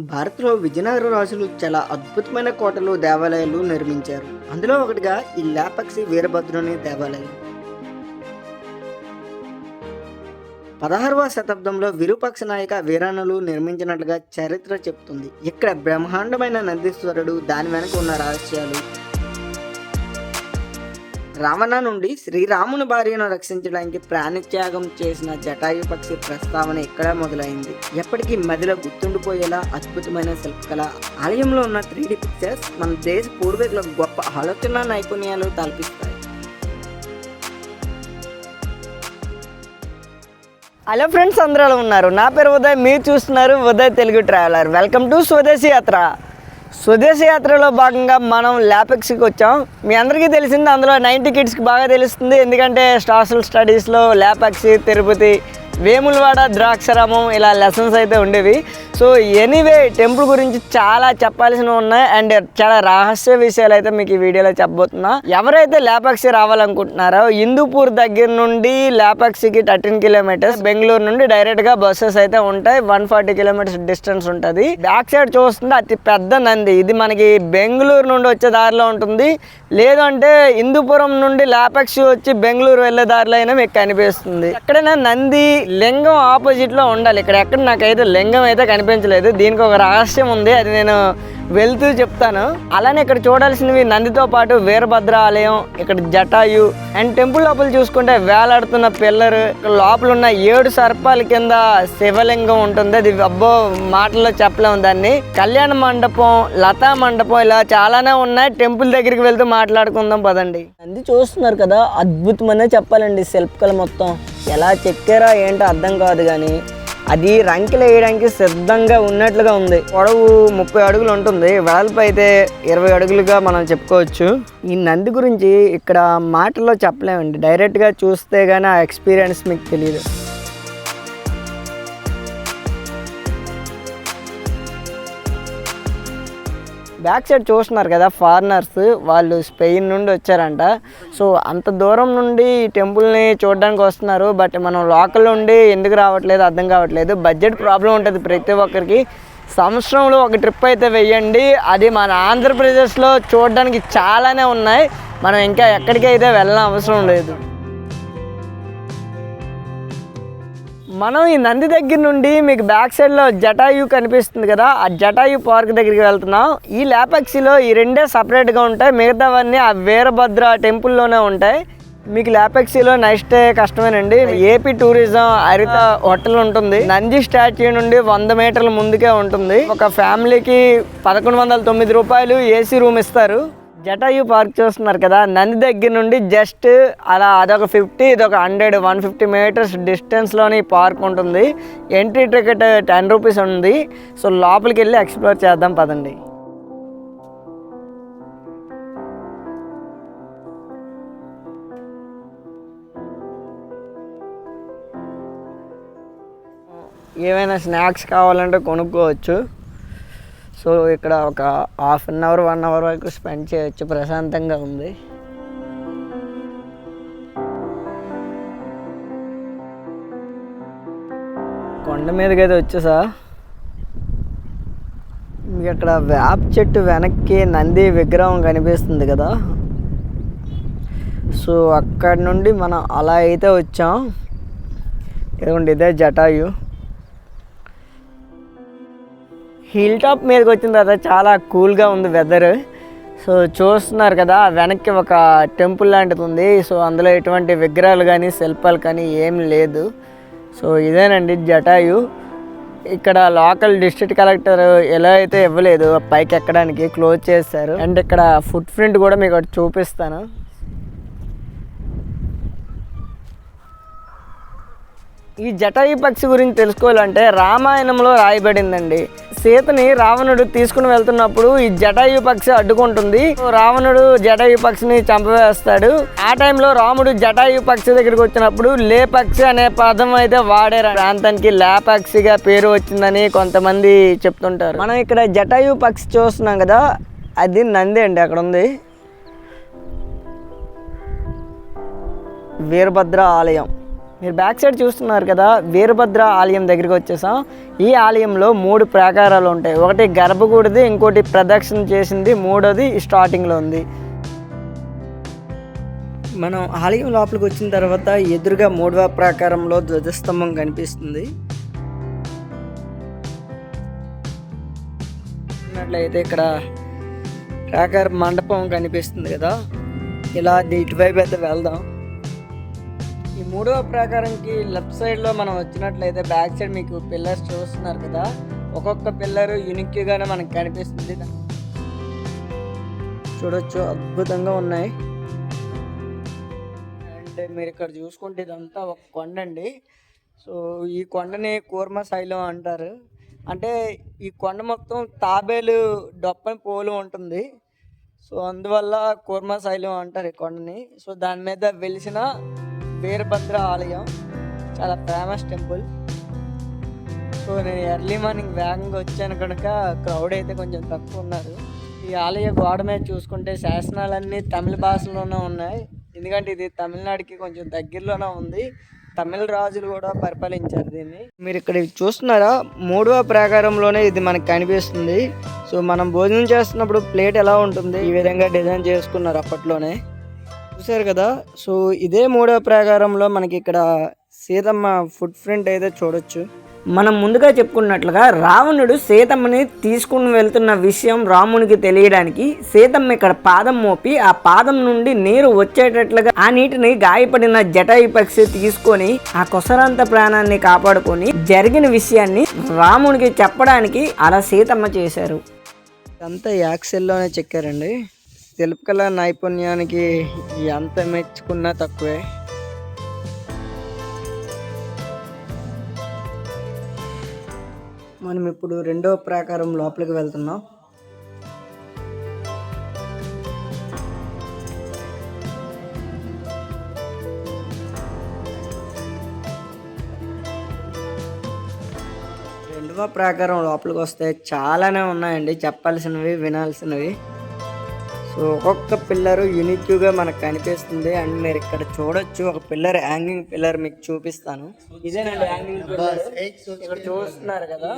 భారత్లో విజయనగర రాజులు చాలా అద్భుతమైన కోటలు దేవాలయాలు నిర్మించారు. అందులో ఒకటిగా ఈ లేపక్సి వీరభద్రుని దేవాలయం. పదహారవ శతాబ్దంలో విరూపాక్ష నాయక వీరాణులు నిర్మించినట్లుగా చరిత్ర చెప్తుంది. ఇక్కడ బ్రహ్మాండమైన నందీశ్వరుడు దాని వెనక ఉన్న రహస్యాలు రవణ నుండి శ్రీరాముని భార్యను రక్షించడానికి ప్రాణత్యాగం చేసిన జటాయు పక్షి ప్రస్తావన ఇక్కడ మొదలైంది? ఎప్పటికీ మదిలో గుర్తుండిపోయేలా అద్భుతమైన శిల్పకళ. ఆలయంలో ఉన్న త్రీ పిక్చర్స్ మన దేశ పూర్వీకుల గొప్ప ఆలోచన నైపుణ్యాలు తలపిస్తాయి. హలో ఫ్రెండ్స్ అందరూ ఉన్నారు? నా పేరు ఉదయ్ మీరు చూస్తున్నారు Uday Telugu traveller. Welcome to Swadeshi Yatra. Swadeshi యాత్రలో భాగంగా మనం ల్యాపెక్స్కి వచ్చాం. మీ అందరికీ తెలిసింది అందులో నైంటీ కిడ్స్కి బాగా తెలుస్తుంది. ఎందుకంటే సోషల్ స్టడీస్లో ల్యాపెక్స్ తిరుపతి వేములవాడ ద్రాక్షరామం ఇలా లెసన్స్ అయితే ఉండేవి. సో ఎనీవే టెంపుల్ గురించి చాలా చెప్పాల్సినవి ఉన్నాయి. అండ్ చాలా రహస్య విషయాలు అయితే మీకు ఈ వీడియోలో చెప్పబోతున్నా. ఎవరైతే లేపాక్షి రావాలనుకుంటున్నారో హిందూపూర్ దగ్గర నుండి లేపాక్షికి థర్టీన్ కిలోమీటర్స్ బెంగళూరు నుండి డైరెక్ట్గా బస్సెస్ అయితే ఉంటాయి. వన్ ఫార్టీ కిలోమీటర్స్ డిస్టెన్స్ ఉంటుంది. బ్యాక్ సైడ్ చూస్తుంటే అతి పెద్ద నంది. ఇది మనకి బెంగళూరు నుండి వచ్చే దారిలో ఉంటుంది. లేదంటే హిందూపురం నుండి లేపాక్షి వచ్చి బెంగళూరు వెళ్ళే దారిలో అయినా మీకు కనిపిస్తుంది. ఎక్కడైనా నంది లింగం ఆపోజిట్లో ఉండాలి. ఇక్కడ ఎక్కడ నాకైతే లింగం అయితే కనిపించలేదు. దీనికి ఒక రహస్యం ఉంది. అది నేను వెళ్తూ చెప్తాను. అలానే ఇక్కడ చూడాల్సినవి నందితో పాటు వీరభద్ర ఆలయం ఇక్కడ జటాయు అండ్ టెంపుల్ లోపల చూసుకుంటే వేలాడుతున్న పిల్లర్ ఇక్కడ లోపల ఉన్న ఏడు సర్పాల కింద శివలింగం ఉంటుంది. అది అబ్బో మాటల్లో చెప్పలేము దాన్ని. కళ్యాణ మండపం లతా మండపం ఇలా చాలానే ఉన్నాయి. టెంపుల్ దగ్గరికి వెళ్తూ మాట్లాడుకుందాం పదండి. నంది చూస్తున్నారు కదా అద్భుతమనే చెప్పాలండి. శిల్పకళ మొత్తం. ఎలా చెక్కారో ఏంటో అర్థం కాదు కానీ అది రంకెలు వేయడానికి సిద్ధంగా ఉన్నట్లుగా ఉంది. పొడవు ముప్పై అడుగులు ఉంటుంది. వెడల్పు అయితే ఇరవై అడుగులుగా మనం చెప్పుకోవచ్చు. ఈ నంది గురించి ఇక్కడ మాటల్లో చెప్పలేమండి. డైరెక్ట్గా చూస్తే కానీ ఆ ఎక్స్పీరియన్స్ మీకు తెలియదు బ్యాక్ సైడ్ చూస్తున్నారు కదా ఫారినర్స్ వాళ్ళు స్పెయిన్ నుండి వచ్చారంట. సో అంత దూరం నుండి ఈ టెంపుల్ని చూడడానికి వస్తున్నారు బట్ మనం లోకల్ ఉండి ఎందుకు రావట్లేదు అర్థం కావట్లేదు. బడ్జెట్ ప్రాబ్లం ఉంటుంది ప్రతి ఒక్కరికి. సంవత్సరంలో ఒక ట్రిప్ అయితే వెయ్యండి. అది మన ఆంధ్రప్రదేశ్లో చూడడానికి చాలానే ఉన్నాయి. మనం ఇంకా ఎక్కడికి అయితే వెళ్ళిన అవసరం లేదు. మనం ఈ నంది దగ్గర నుండి మీకు బ్యాక్ సైడ్లో జటాయు కనిపిస్తుంది కదా ఆ జటాయు పార్క్ దగ్గరికి వెళ్తున్నాం. ఈ లేపాక్సీలో ఈ రెండే సపరేట్గా ఉంటాయి. మిగతావన్నీ ఆ వీరభద్ర టెంపుల్లోనే ఉంటాయి. మీకు లేపాక్సీలో నెక్స్ట్ డే కష్టమేనండి. ఏపీ టూరిజం హరిత హోటల్ ఉంటుంది. నంది స్టాచ్యూ నుండి వంద మీటర్ల ముందుకే ఉంటుంది. ఒక ఫ్యామిలీకి పదకొండు వందల తొమ్మిది రూపాయలు ఏసీ రూమ్ ఇస్తారు. జటాయు పార్క్ చూస్తున్నారు కదా నంది దగ్గర నుండి జస్ట్ అలా అదొక ఫిఫ్టీ ఇదొక హండ్రెడ్ వన్ ఫిఫ్టీ మీటర్స్ డిస్టెన్స్లోని పార్క్ ఉంటుంది. ఎంట్రీ టికెట్ టెన్ రూపీస్ ఉంది. సో లోపలికి వెళ్ళి ఎక్స్ప్లోర్ చేద్దాం పదండి. ఏమైనా స్నాక్స్ కావాలంటే కొనుక్కోవచ్చు. సో ఇక్కడ ఒక half an hour one hour వరకు స్పెండ్ చేయొచ్చు. ప్రశాంతంగా ఉంది. కొండ మీదకి అయితే వచ్చేసా? మీకు అక్కడ వేప చెట్టు వెనక్కి నంది విగ్రహం కనిపిస్తుంది కదా. సో అక్కడ నుండి మనం అలా అయితే వచ్చాం. ఇదిగోండి ఇదే జటాయు. హిల్ టాప్ మీదకి వచ్చిన తర్వాత చాలా కూల్గా ఉంది వెదర్ సో చూస్తున్నారు కదా వెనక్కి ఒక టెంపుల్ లాంటిది ఉంది. సో అందులో ఎటువంటి విగ్రహాలు కానీ శిల్పాలు కానీ ఏం లేదు. సో ఇదేనండి జటాయు. ఇక్కడ లోకల్ డిస్ట్రిక్ట్ కలెక్టర్ ఎలా అయితే ఇవ్వలేదు పైకి ఎక్కడానికి క్లోజ్ చేశారు. అండ్ ఇక్కడ ఫుట్ ప్రింట్ కూడా మీకు ఒకటి చూపిస్తాను. ఈ జటాయు పక్షి గురించి తెలుసుకోవాలంటే రామాయణంలో రాయబడిందండి. సీతని రావణుడు తీసుకుని వెళ్తున్నప్పుడు ఈ జటాయు పక్షి అడ్డుకుంటుంది. రావణుడు జటాయు పక్షిని చంపవేస్తాడు. ఆ టైంలో రాముడు జటాయు పక్షి దగ్గరికి వచ్చినప్పుడు లే పక్షి అనే పదం అయితే వాడారు ప్రాంతానికి లే పక్షిగా పేరు వచ్చిందని కొంతమంది చెప్తుంటారు. మనం ఇక్కడ జటాయు పక్షి చూస్తున్నాం కదా అది నంది అండి అక్కడ ఉంది వీరభద్ర ఆలయం. మీరు బ్యాక్ సైడ్ చూస్తున్నారు కదా వీరభద్ర ఆలయం దగ్గరికి వచ్చేసాం. ఈ ఆలయంలో మూడు ప్రాకారాలు ఉంటాయి. ఒకటి గర్భగుడిది ఇంకోటి ప్రదక్షిణ చేసింది మూడోది స్టార్టింగ్లో ఉంది. మనం ఆలయం లోపలికి వచ్చిన తర్వాత ఎదురుగా మూడవ ప్రాకారంలో ధ్వజస్తంభం కనిపిస్తుంది. చూసినట్లయితే ఇక్కడ ప్రాకార మండపం కనిపిస్తుంది కదా. ఇలా ఇటువైపు అయితే వెళ్దాం. ఈ మూడవ ప్రాకారంకి లెఫ్ట్ సైడ్లో మనం వచ్చినట్లయితే బ్యాక్ సైడ్ మీకు పిల్లర్స్ చూస్తున్నారు కదా. ఒక్కొక్క పిల్లర్ యూనిక్గానే మనకు కనిపిస్తుంది. చూడొచ్చు అద్భుతంగా ఉన్నాయి. అంటే మీరు ఇక్కడ చూసుకుంటే ఇదంతా ఒక కొండ అండి సో ఈ కొండని కూర్మ శైలం అంటారు. అంటే ఈ కొండ మొత్తం తాబేలు డొప్పని పోలు ఉంటుంది. సో అందువల్ల కూర్మ శైలం అంటారు ఈ కొండని. సో దాని మీద వెలిసిన వీరభద్ర ఆలయం. చాలా ఫేమస్ టెంపుల్ సో నేను ఎర్లీ మార్నింగ్ వేగంగా వచ్చాను కనుక క్రౌడ్ అయితే కొంచెం తక్కువ ఉన్నారు. ఈ ఆలయ గోడ మీద చూసుకుంటే శాసనాలన్నీ తమిళ భాషలోనే ఉన్నాయి. ఎందుకంటే ఇది తమిళనాడుకి కొంచెం దగ్గరలోనే ఉంది. తమిళ రాజులు కూడా పరిపాలించారు దీన్ని. మీరు ఇక్కడ చూస్తున్నారా? మూడవ ప్రాకారంలోనే ఇది మనకు కనిపిస్తుంది. సో మనం భోజనం చేస్తున్నప్పుడు ప్లేట్ ఎలా ఉంటుంది? ఈ విధంగా డిజైన్ చేసుకున్నారు అప్పట్లోనే. చూశారు కదా. సో ఇదే మూడవ ప్రాకారంలో మనకి ఇక్కడ సీతమ్మ ఫుట్ ప్రింట్ అయితే చూడొచ్చు. మనం ముందుగా చెప్పుకున్నట్లుగా రావణుడు సీతమ్మని తీసుకుని వెళ్తున్న విషయం రామునికి తెలియడానికి సీతమ్మ ఇక్కడ పాదం మోపి ఆ పాదం నుండి నీరు వచ్చేటట్లుగా ఆ నీటిని గాయపడిన జటాయి పక్షి తీసుకొని ఆ కొసరాంత ప్రాణాన్ని కాపాడుకొని జరిగిన విషయాన్ని రామునికి చెప్పడానికి అలా సీతమ్మ చేశారు. అంతా యాక్సెల్లోనే చెక్కారండి. శిల్పకళ నైపుణ్యానికి ఎంత మెచ్చుకున్నా తక్కువే. మనం ఇప్పుడు రెండో ప్రాకారం లోపలికి వెళ్తున్నాం. రెండవ ప్రాకారం లోపలికి వస్తే చాలానే ఉన్నాయండి. చెప్పాల్సినవి వినాల్సినవి. ఒక్కొక్క పిల్లర్ యూనిక్గా మనకు కనిపిస్తుంది. అండ్ మీరు ఇక్కడ చూడొచ్చు ఒక పిల్లర్ హ్యాంగింగ్ పిల్లర్ మీకు చూపిస్తాను. ఇదేనండి హ్యాంగింగ్ పిల్లర్ ఇక్కడ చూస్తున్నారు కదా.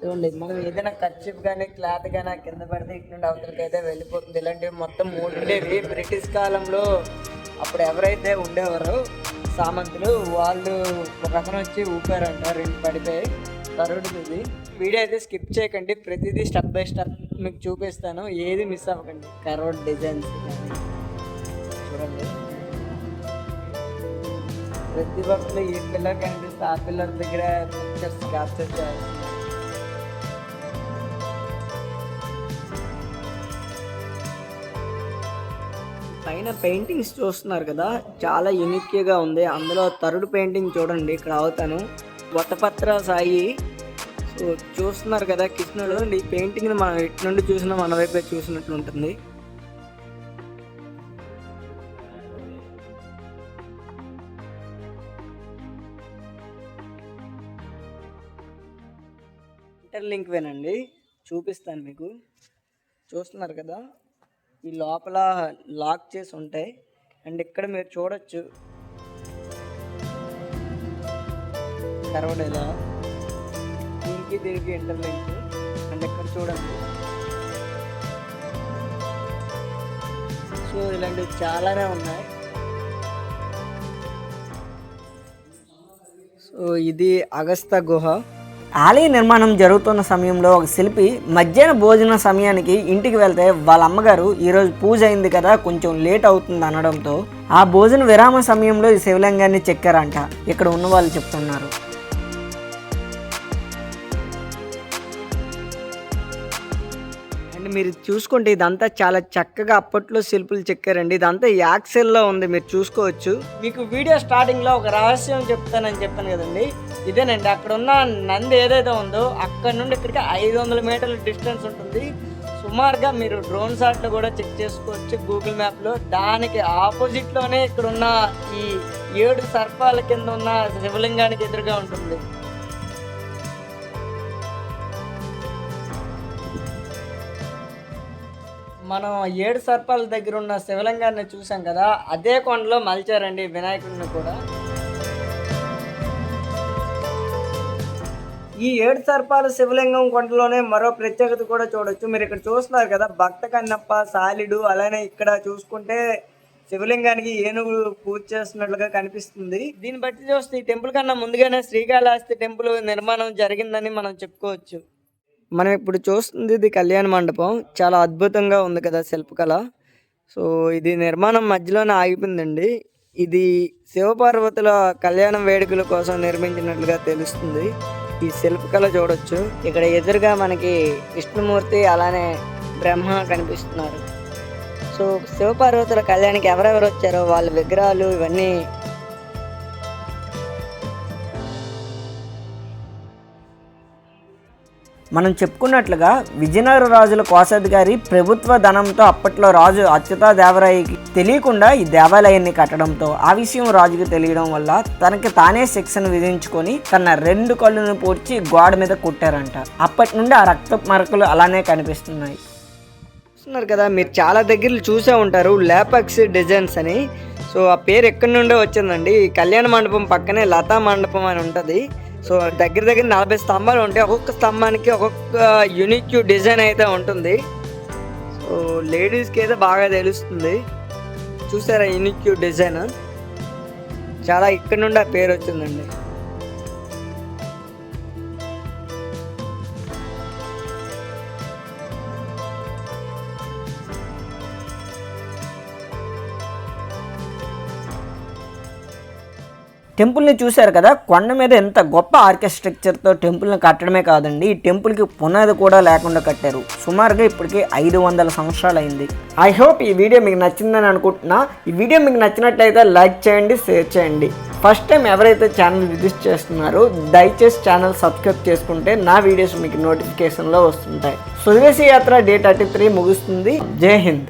చూడండి మనం ఏదైనా కర్చిప్ కానీ క్లాత్ కానీ కింద పడితే ఇటు నుండి అవతలకి అయితే వెళ్ళిపోతుంది. ఇలాంటివి మొత్తం మూడు ఉండేవి బ్రిటిష్ కాలంలో అప్పుడు ఎవరైతే ఉండేవారో సామంతులు వాళ్ళు ఒక అతను వచ్చి ఊపారంట రెండు పడిపోయి తరుడుతుంది వీడియో అయితే స్కిప్ చేయకండి. ప్రతిదీ స్టెప్ బై స్టెప్ మీకు చూపిస్తాను. ఏది మిస్ అవ్వకండి. కరోడ్ డిజైన్స్ చూడండి. ప్రతి ఒక్కరు ఏ పిల్లర్ కనిపిస్తే ఆ పిల్లర్ దగ్గర పిక్చర్స్ క్యాప్చర్ చేయాలి. పైన పెయింటింగ్స్ చూస్తున్నారు కదా చాలా యూనిక్గా ఉంది. అందులో తరుడు పెయింటింగ్ చూడండి ఇక్కడ అవుతాను. వతపత్ర సాయి చూస్తున్నారు కదా కృష్ణుడు ఈ పెయింటింగ్ని మనం ఇటు నుండి చూసినా మన వైపే చూసినట్లు ఉంటుంది. ఇంటర్లింక్ వేనండి చూపిస్తాను మీకు. చూస్తున్నారు కదా ఈ లోపల లాక్ చేసి ఉంటాయి. అండ్ ఇక్కడ మీరు చూడొచ్చు. కరవడేలా దీనికి దీనికి ఇంటర్లింక్ అండ్ ఎక్కడ చూడండి. సో ఇలాంటివి చాలానే ఉన్నాయి. సో ఇది అగస్త గుహ. ఆలయ నిర్మాణం జరుగుతున్న సమయంలో ఒక శిల్పి మధ్యాహ్న భోజన సమయానికి ఇంటికి వెళ్తే వాళ్ళ అమ్మగారు ఈరోజు పూజ అయింది కదా కొంచెం లేట్ అవుతుంది అనడంతో ఆ భోజన విరామ సమయంలో ఈ శివలింగాన్ని చెక్కారంట. ఇక్కడ ఉన్న వాళ్ళు చెప్తున్నారు. మీరు చూసుకుంటే ఇదంతా చాలా చక్కగా అప్పట్లో శిల్పులు చెక్కారండి. ఇదంతా యాక్సెల్లో ఉంది మీరు చూసుకోవచ్చు. మీకు వీడియో స్టార్టింగ్లో ఒక రహస్యం చెప్తానని చెప్పాను కదండి. ఇదేనండి అక్కడ ఉన్న నంది ఏదైతే ఉందో అక్కడ నుండి ఇక్కడికి ఐదు వందల మీటర్ల డిస్టెన్స్ ఉంటుంది. సుమారుగా మీరు డ్రోన్ షాట్లో కూడా చెక్ చేసుకోవచ్చు గూగుల్ మ్యాప్లో. దానికి ఆపోజిట్లోనే ఇక్కడ ఉన్న ఈ ఏడు సర్పాల కింద ఉన్న శివలింగానికి ఎదురుగా ఉంటుంది. మనం ఏడు సర్పాల దగ్గర ఉన్న శివలింగాన్ని చూసాం కదా అదే కొండలో మలిచారండి వినాయకుడిని కూడా. ఈ ఏడు సర్పాల శివలింగం కొండలోనే మరో ప్రత్యేకత కూడా చూడొచ్చు. మీరు ఇక్కడ చూస్తున్నారు కదా భక్త కన్నప్ప సాలిడు అలానే ఇక్కడ చూసుకుంటే శివలింగానికి ఏనుగులు పూజ చేస్తున్నట్లుగా కనిపిస్తుంది. దీన్ని బట్టి చూస్తే ఈ టెంపుల్ కన్నా ముందుగానే శ్రీకాళహస్తి టెంపుల్ నిర్మాణం జరిగిందని మనం చెప్పుకోవచ్చు. మనం ఇప్పుడు చూస్తుంది ఇది కళ్యాణ మండపం. చాలా అద్భుతంగా ఉంది కదా శిల్పకళ. సో ఇది నిర్మాణం మధ్యలోనే ఆగిపోయిందండి. ఇది శివపార్వతుల కళ్యాణం వేడుకల కోసం నిర్మించినట్లుగా తెలుస్తుంది. ఈ శిల్పకళ చూడొచ్చు. ఇక్కడ ఎదురుగా మనకి విష్ణుమూర్తి అలానే బ్రహ్మ కనిపిస్తున్నారు. సో శివపార్వతుల కళ్యాణానికి ఎవరెవరు వచ్చారో వాళ్ళ విగ్రహాలు ఇవన్నీ మనం చెప్పుకున్నట్లుగా విజయనగర రాజుల కోశాధికారి ప్రభుత్వ ధనంతో అప్పట్లో రాజు అచ్యుతా దేవరాయకి తెలియకుండా ఈ దేవాలయాన్ని కట్టడంతో ఆ విషయం రాజుకు తెలియడం వల్ల తనకి తానే శిక్షను విధించుకొని తన రెండు కళ్ళును పూడ్చి గోడ మీద కుట్టారంట. అప్పటి నుండి ఆ రక్త మరకలు అలానే కనిపిస్తున్నాయి. చూస్తున్నారు కదా మీరు చాలా దగ్గరలు చూసే ఉంటారు లేపక్స్ డిజైన్స్ అని. సో ఆ పేరు ఎక్కడి నుండో వచ్చిందండి. కళ్యాణ మండపం పక్కనే లతా మండపం అని ఉంటుంది. సో దగ్గర దగ్గర నలభై స్తంభాలు ఉంటాయి. ఒక్కొక్క స్తంభానికి ఒక్కొక్క యూనిక్ డిజైన్ అయితే ఉంటుంది. సో లేడీస్కి అయితే బాగా తెలుస్తుంది. చూసారా యూనిక్ డిజైన్ చాలా ఇక్కడ నుండి ఆ పేరు వచ్చిందండి. టెంపుల్ని చూశారు కదా కొండ మీద ఎంత గొప్ప ఆర్కిటెక్చర్తో టెంపుల్ని కట్టడమే కాదండి ఈ టెంపుల్కి పునాది కూడా లేకుండా కట్టారు. సుమారుగా ఇప్పటికి ఐదు వందల సంవత్సరాలు అయింది ఐ హోప్ ఈ వీడియో మీకు నచ్చిందని అనుకుంటున్నా. ఈ వీడియో మీకు నచ్చినట్లయితే లైక్ చేయండి షేర్ చేయండి. ఫస్ట్ టైం ఎవరైతే ఛానల్ విజిట్ చేస్తున్నారో దయచేసి ఛానల్ సబ్స్క్రైబ్ చేసుకుంటే నా వీడియోస్ మీకు నోటిఫికేషన్లో వస్తుంటాయి. స్వదేశీ యాత్ర డే థర్టీ త్రీ ముగుస్తుంది. జై హింద్.